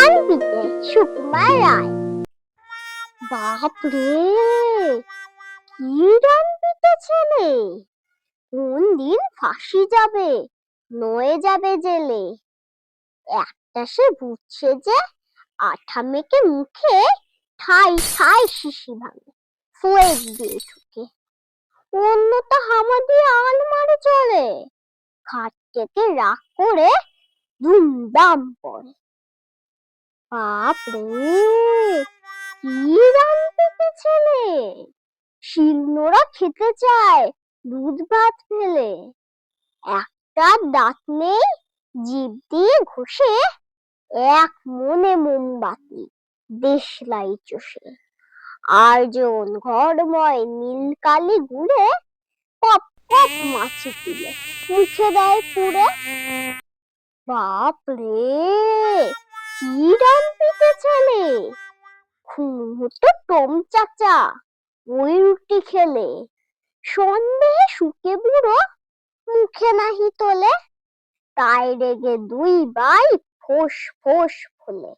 রানবিতে সুকুমার রায় বাপরে, কি রানবিতে ছেলে। কোন দিন ফাঁসি যাবে, নয়ে যাবে জেলে। একটা সে বুঝছে যে আঠা মেকে মুখে ঠাই ঠাই শিশি ভাঙে ফুয়েক দিয়ে ঠুকে। অন্যটা হামা দিয়ে চলে খাট রাগ করে ধুমধাম পড়ে। বাপরে কি রান পেতে ছেলে। শিলনোড়া খেতে চায়, দুধ ভাত ফেলে। একটা দাঁত নেই, জিভ দিয়ে ঘষে, এক মনে মোমবাতি, দেশলাই চষে। আর জন ঘরময় নীল কালি গুড়ে পপ পপ মাছি তুলে মুখে দেয় পুড়ে। বাপরে! কি রান পিতে ছেলে খুঁতো টম চাচা, ওই রুটি খেলে। সন্দেহে শুকে বুড়ো মুখে নাহি তোলে। তাই রেগে দুই ভাই ফোস ফোস ফোলে।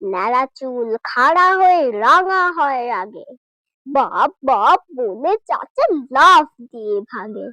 ন্যাড়া চুল খাড়া হয়ে রাঙা হয় রাগে। বাপ বাপ বলে চাচা লাফ দিয়ে ভাগে।